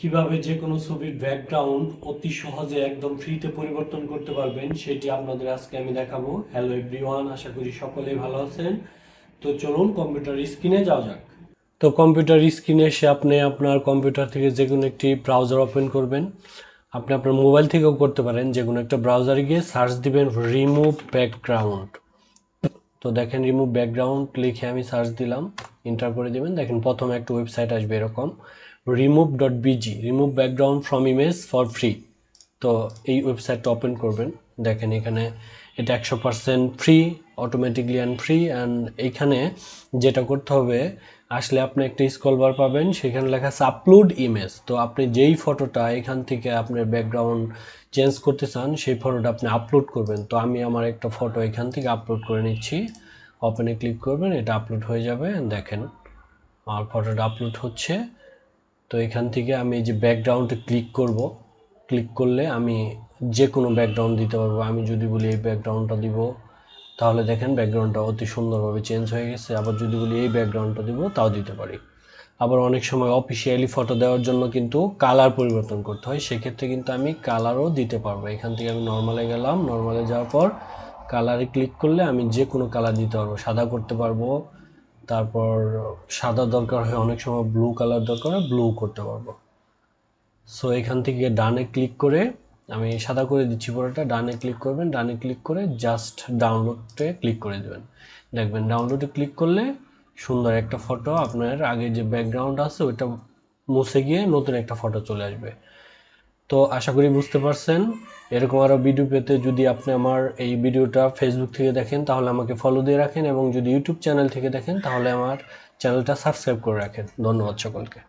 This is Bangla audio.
কীভাবে যে কোনো ছবির ব্যাকগ্রাউন্ড অতি সহজে একদম ফ্রিতে পরিবর্তন করতে পারবেন, সেটি আপনাদের আজকে আমি দেখাবো। হ্যালো এভরিওয়ান আশা করি সকলেই ভালো আছেন। তো চলুন কম্পিউটার স্ক্রিনে যাওয়া যাক। তো কম্পিউটার স্ক্রিনে এসে আপনি আপনার কম্পিউটার থেকে যে কোনো একটি ব্রাউজার ওপেন করবেন। আপনি আপনার মোবাইল থেকেও করতে পারেন, যে কোনো একটা ব্রাউজারে গিয়ে সার্চ দিবেন রিমুভ ব্যাকগ্রাউন্ড তো দেখেন রিমুভ ব্যাকগ্রাউন্ড লিখে আমি সার্চ দিলাম এন্টার করে দেবেন। দেখেন প্রথমে একটা ওয়েবসাইট আসবে এরকম। BG remove background from image for free তো এই ওয়েবসাইটটা ওপেন করবেন। দেখেন এখানে এটা একশো percent free automatically and free and এইখানে যেটা করতে হবে, আসলে আপনি একটা স্কল বার পাবেন, সেখানে লেখা আছে আপলোড ইমেজ তো আপনি যেই ফটোটা এখান থেকে আপনার ব্যাকগ্রাউন্ড চেঞ্জ করতে চান, সেই ফটোটা আপনি আপলোড করবেন। তো আমি আমার একটা ফটো এখান থেকে আপলোড করে নিচ্ছি। ওপেনে ক্লিক করবেন, এটা আপলোড হয়ে যাবে। দেখেন, আমার ফটোটা আপলোড হচ্ছে। তো এখান থেকে আমি এই যে ব্যাকগ্রাউন্ডে ক্লিক করব ক্লিক করলে আমি যে কোনো ব্যাকগ্রাউন্ড দিতে পারব। আমি যদি বলি এই ব্যাকগ্রাউন্ডটা দিব, তাহলে দেখেন ব্যাকগ্রাউন্ডটা অতি সুন্দরভাবে চেঞ্জ হয়ে গেছে। আবার যদি বলি এই ব্যাকগ্রাউন্ডটা দিব, তাও দিতে পারি। আবার অনেক সময় অফিসিয়ালি ফটো দেওয়ার জন্য কিন্তু কালার পরিবর্তন করতে হয়। সেক্ষেত্রে কিন্তু আমি কালারও দিতে পারব। এখান থেকে আমি নর্মালে গেলাম। নর্মালে যাওয়ার পর কালারে ক্লিক করলে আমি যে কোনো কালার দিতে পারব। সাদা করতে পারব। তারপর সাদা দরকার হয় অনেক সময় ব্লু কালার দরকার হয় ব্লু করতে পারব। সো এখান থেকে ডানে ক্লিক করে আমি সাদা করে দিচ্ছি পুরোটা, ডানে ক্লিক করবেন, ডানে ক্লিক করে জাস্ট ডাউনলোডে ক্লিক করে দেবেন। দেখবেন ডাউনলোডে ক্লিক করলে সুন্দর একটা ফটো আপনার আগে যে ব্যাকগ্রাউন্ড আছে ওইটা মুছে গিয়ে নতুন একটা ফটো চলে আসবে। তো, আশা করি বুঝতে পারছেন। এরকম আরও ভিডিও পেতে যদি আপনি আমার এই ভিডিওটা ফেসবুক থেকে দেখেন, তাহলে আমাকে ফলো দিয়ে রাখেন এবং যদি ইউটিউব চ্যানেল থেকে দেখেন, তাহলে আমার চ্যানেলটা সাবস্ক্রাইব করে রাখেন। ধন্যবাদ সকলকে।